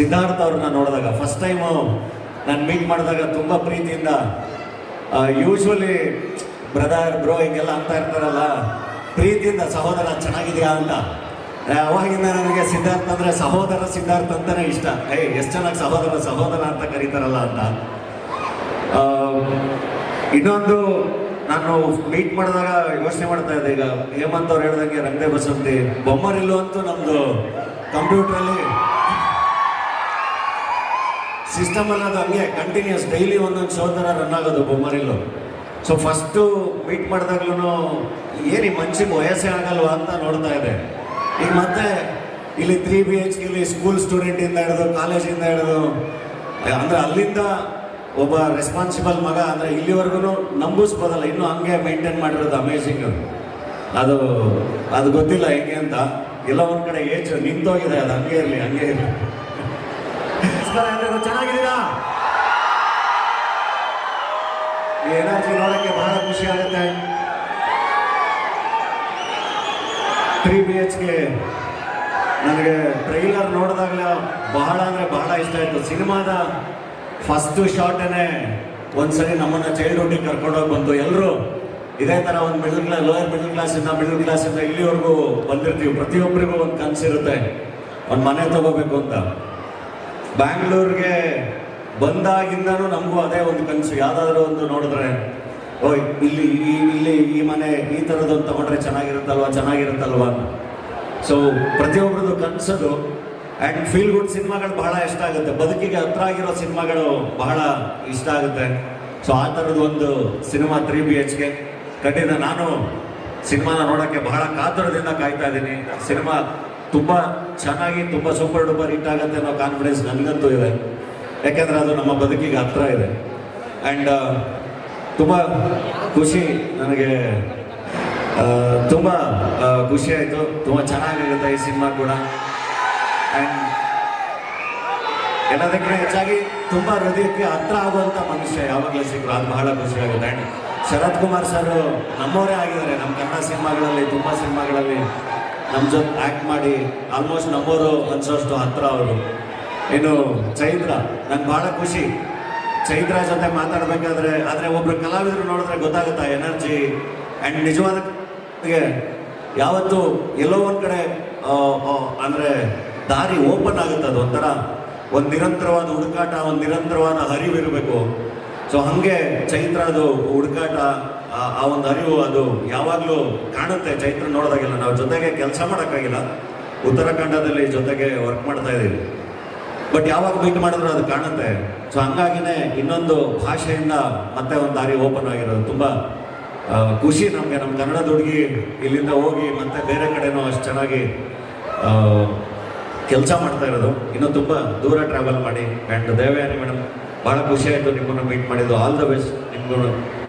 ಸಿದ್ಧಾರ್ಥ್ ಅವ್ರನ್ನ ನೋಡಿದಾಗ first time ನಾನು ಮೀಟ್ ಮಾಡಿದಾಗ ತುಂಬ ಪ್ರೀತಿಯಿಂದ ಯೂಶ್ವಲಿ ಬ್ರದರ್ ಬ್ರೋ ಹಿಂಗೆಲ್ಲ ಅಂತ ಇರ್ತಾರಲ್ಲ, ಪ್ರೀತಿಯಿಂದ ಸಹೋದರ ಚೆನ್ನಾಗಿದೆಯಾ ಅಂತ. ಅವಾಗಿಂದ ನನಗೆ ಸಿದ್ಧಾರ್ಥ ಅಂದರೆ ಸಹೋದರ ಸಿದ್ಧಾರ್ಥ ಅಂತಲೇ ಇಷ್ಟ. ಏ, ಎಷ್ಟು ಚೆನ್ನಾಗಿ ಸಹೋದರ ಸಹೋದರ ಅಂತ ಕರೀತಾರಲ್ಲ ಅಂತ. ಇನ್ನೊಂದು ನಾನು ಮೀಟ್ ಮಾಡಿದಾಗ ಯೋಚನೆ ಮಾಡ್ತಾ ಇದ್ದೆ, ಈಗ ಹೇಮಂತ್ ಅವ್ರು ಹೇಳ್ದಂಗೆ ರಂಗದೇ ಬಸಂತಿ ಬೊಮ್ಮರಿಲ್ಲು ಅಂತೂ ನಮ್ಮದು ಕಂಪ್ಯೂಟ್ರಲ್ಲಿ ಸಿಸ್ಟಮ್ ಅನ್ನೋದು ಹಂಗೆ ಕಂಟಿನ್ಯೂಸ್ ಡೈಲಿ ಒಂದೊಂದು ಶೋ ಥರ ರನ್ ಆಗೋದು ಬೊಮ್ಮರಿಲ್ಲು. ಸೊ ಫಸ್ಟು ಮೀಟ್ ಮಾಡಿದಾಗ್ಲೂ ಏನು ಈ ಮನ್ಸಿಗೆ ವಯಸ್ಸೇ ಆಗಲ್ವಾ ಅಂತ ನೋಡ್ತಾ ಇದೆ ಈಗ ಮತ್ತೆ ಇಲ್ಲಿ ತ್ರೀ ಬಿ ಎಚ್ ಇಲ್ಲಿ ಸ್ಕೂಲ್ ಸ್ಟೂಡೆಂಟಿಂದ ಹಿಡಿದು ಕಾಲೇಜಿಂದ ಹಿಡಿದು, ಅಂದರೆ ಅಲ್ಲಿಂದ ಒಬ್ಬ ರೆಸ್ಪಾನ್ಸಿಬಲ್ ಮಗ, ಅಂದರೆ ಇಲ್ಲಿವರೆಗೂ ನಂಬಿಸ್ಬೋದಲ್ಲ ಇನ್ನೂ ಹಂಗೆ ಮೇಂಟೈನ್ ಮಾಡಿರೋದು ಅಮೇಝಿಂಗ್ ಅದು ಅದು ಗೊತ್ತಿಲ್ಲ ಹೆಂಗೆ ಅಂತ. ಎಲ್ಲ ಒಂದು ಕಡೆ ಏಜ್ ನಿಂತೋಗಿದೆ, ಅದು ಹಂಗೆ ಇರಲಿ ಹಂಗೆ ಇರಲಿ. ನಮಸ್ಕಾರ ಎಲ್ರಿಗೂ ಚೆನ್ನಾಗಿದ್ದೀರಾ? ಎನರ್ಜಿ ನೋಡೋಕ್ಕೆ ಬಹಳ ಖುಷಿ ಆಗುತ್ತೆ. ತ್ರೀ ಬಿ ಎಚ್ಗೆ ನನಗೆ ಟ್ರೈಲರ್ ನೋಡಿದಾಗಲೇ ಬಹಳ ಅಂದರೆ ಬಹಳ ಇಷ್ಟ ಆಯಿತು. ಸಿನಿಮಾದ ಫಸ್ಟು ಶಾರ್ಟೇ ಒಂದ್ಸರಿ ನಮ್ಮನ್ನ ಚೈಲ್ಡ್ಹುಡ್ಡಿಗೆ ಕರ್ಕೊಂಡೋಗಿ ಬಂತು ಎಲ್ಲರೂ ಇದೇ ಥರ ಒಂದು ಮಿಡಲ್ ಕ್ಲಾಸ್ ಲೋಯರ್ ಮಿಡಲ್ ಕ್ಲಾಸಿಂದ ಮಿಡಲ್ ಕ್ಲಾಸಿಂದ ಇಲ್ಲಿವರೆಗೂ ಬಂದಿರ್ತೀವಿ. ಪ್ರತಿಯೊಬ್ಬರಿಗೂ ಒಂದು ಕನಸಿರುತ್ತೆ ಒಂದು ಮನೆ ತಗೋಬೇಕು ಅಂತ. ಬ್ಯಾಂಗ್ಳೂರ್ಗೆ ಬಂದಾಗಿಂದನೂ ನಮಗೂ ಅದೇ ಒಂದು ಕನಸು. ಯಾವುದಾದ್ರೂ ಒಂದು ನೋಡಿದ್ರೆ ಓ ಇಲ್ಲಿ ಇಲ್ಲಿ ಈ ಮನೆ ಈ ಥರದೊಂದು ತಗೊಂಡ್ರೆ ಚೆನ್ನಾಗಿರುತ್ತಲ್ವಾ ಚೆನ್ನಾಗಿರುತ್ತಲ್ವಾ? ಸೊ ಪ್ರತಿಯೊಬ್ಬರದ್ದು ಕನಸದು. ಆ್ಯಂಡ್ ಫೀಲ್ ಗುಡ್ ಸಿನಿಮಾಗಳು ಬಹಳ ಇಷ್ಟ ಆಗುತ್ತೆ. ಬದುಕಿಗೆ ಹತ್ರ ಆಗಿರೋ ಸಿನಿಮಾಗಳು ಬಹಳ ಇಷ್ಟ ಆಗುತ್ತೆ. ಸೊ ಆ ಥರದ್ದು ಒಂದು ಸಿನಿಮಾ ತ್ರೀ ಬಿ ಎಚ್ಗೆ ಖಂಡಿತ ನಾನು ಸಿನಿಮಾನ ನೋಡೋಕ್ಕೆ ಬಹಳ ಕಾತುರದಿಂದ ಕಾಯ್ತಾ ಇದ್ದೀನಿ. ಸಿನಿಮಾ ತುಂಬ ಚೆನ್ನಾಗಿ, ತುಂಬ ಸೂಪರ್ ಡೂಪರ್ ಹಿಟ್ ಆಗುತ್ತೆ ಅನ್ನೋ ಕಾನ್ಫಿಡೆನ್ಸ್ ನನಗಂತೂ ಇದೆ. ಯಾಕೆಂದರೆ ಅದು ನಮ್ಮ ಬದುಕಿಗೆ ಹತ್ರ ಇದೆ. ಆ್ಯಂಡ್ ತುಂಬ ಖುಷಿ ನನಗೆ ತುಂಬ ಖುಷಿ ಆಯಿತು. ತುಂಬ ಚೆನ್ನಾಗಿರುತ್ತೆ ಈ ಸಿನಿಮಾ ಕೂಡ. ಆ್ಯಂಡ್ ಎಲ್ಲದಕ್ಕಿಂತ ಹೆಚ್ಚಾಗಿ ತುಂಬ ಹೃದಯಕ್ಕೆ ಹತ್ರ ಆಗುವಂಥ ಮನುಷ್ಯ ಯಾವಾಗಲೂ ಸಿಕ್ಕರು. ಅದು ಬಹಳ ಖುಷಿ ಆಗುತ್ತೆ. ಆ್ಯಂಡ್ ಶರತ್ ಕುಮಾರ್ ಸರ್ ನಮ್ಮವರೇ ಆಗಿದ್ದಾರೆ. ನಮ್ಮ ಕನ್ನಡ ಸಿನಿಮಾಗಳಲ್ಲಿ, ತುಂಬ ಸಿನಿಮಾಗಳಲ್ಲಿ ನಮ್ಮ ಜೊತೆ ಆ್ಯಕ್ಟ್ ಮಾಡಿ ಆಲ್ಮೋಸ್ಟ್ ನಮ್ಮವರು ಅನ್ಸೋಷ್ಟು ಹತ್ರ ಅವರು. ಇನ್ನು ಚೈತ್ರ, ನಂಗೆ ಬಹಳ ಖುಷಿ. ಚೈತ್ರ ಜೊತೆ ಮಾತಾಡಬೇಕಾದ್ರೆ, ಆದರೆ ಒಬ್ರು ಕಲಾವಿದರು ನೋಡಿದ್ರೆ ಗೊತ್ತಾಗುತ್ತಾ ಎನರ್ಜಿ. ಆ್ಯಂಡ್ ನಿಜವಾದ ಯಾವತ್ತೂ ಎಲ್ಲೋ ಒಂದು ಕಡೆ ಅಂದ್ರೆ ದಾರಿ ಓಪನ್ ಆಗುತ್ತೆ ಅದು ಒಂಥರ. ಒಂದು ನಿರಂತರವಾದ ಹುಡುಕಾಟ, ಒಂದು ನಿರಂತರವಾದ ಹರಿವಿರಬೇಕು. ಸೊ ಹಾಗೆ ಚೈತ್ರ ಅದು ಹುಡುಕಾಟ, ಆ- ಒಂದು ಅರಿವು ಅದು ಯಾವಾಗಲೂ ಕಾಣುತ್ತೆ. ಚೈತ್ರ ನೋಡಿದಾಗಿಲ್ಲ. ನಾವು ಜೊತೆಗೆ ಕೆಲಸ ಮಾಡೋಕ್ಕಾಗಿಲ್ಲ. ಉತ್ತರಾಖಂಡದಲ್ಲಿ ಜೊತೆಗೆ ವರ್ಕ್ ಮಾಡ್ತಾ ಇದ್ದೀವಿ. ಬಟ್ ಯಾವಾಗ ಮೀಟ್ ಮಾಡಿದ್ರು ಅದು ಕಾಣುತ್ತೆ. ಸೊ ಹಂಗಾಗಿನೇ ಇನ್ನೊಂದು ಭಾಷೆಯಿಂದ ಮತ್ತೆ ಒಂದು ದಾರಿ ಓಪನ್ ಆಗಿರೋದು. ತುಂಬ ಖುಷಿ ನಮಗೆ. ನಮ್ಮ ಕನ್ನಡದ ಹುಡುಗಿ ಇಲ್ಲಿಂದ ಹೋಗಿ ಮತ್ತೆ ಬೇರೆ ಕಡೆನೂ ಅಷ್ಟು ಚೆನ್ನಾಗಿ ಕೆಲಸ ಮಾಡ್ತಾ ಇರೋದು. ಇನ್ನೂ ತುಂಬ ದೂರ ಟ್ರಾವೆಲ್ ಮಾಡಿ. ಆ್ಯಂಡ್ ದೇವಯಾನಿ ಮೇಡಮ್ ಭಾಳ ಖುಷಿ ಆಯಿತು ನಿಮ್ಮನ್ನು ಮೀಟ್ ಮಾಡಿದ್ದು. ಆಲ್ ದ ಬೆಸ್ಟ್ ನಿಮ್ಗೂ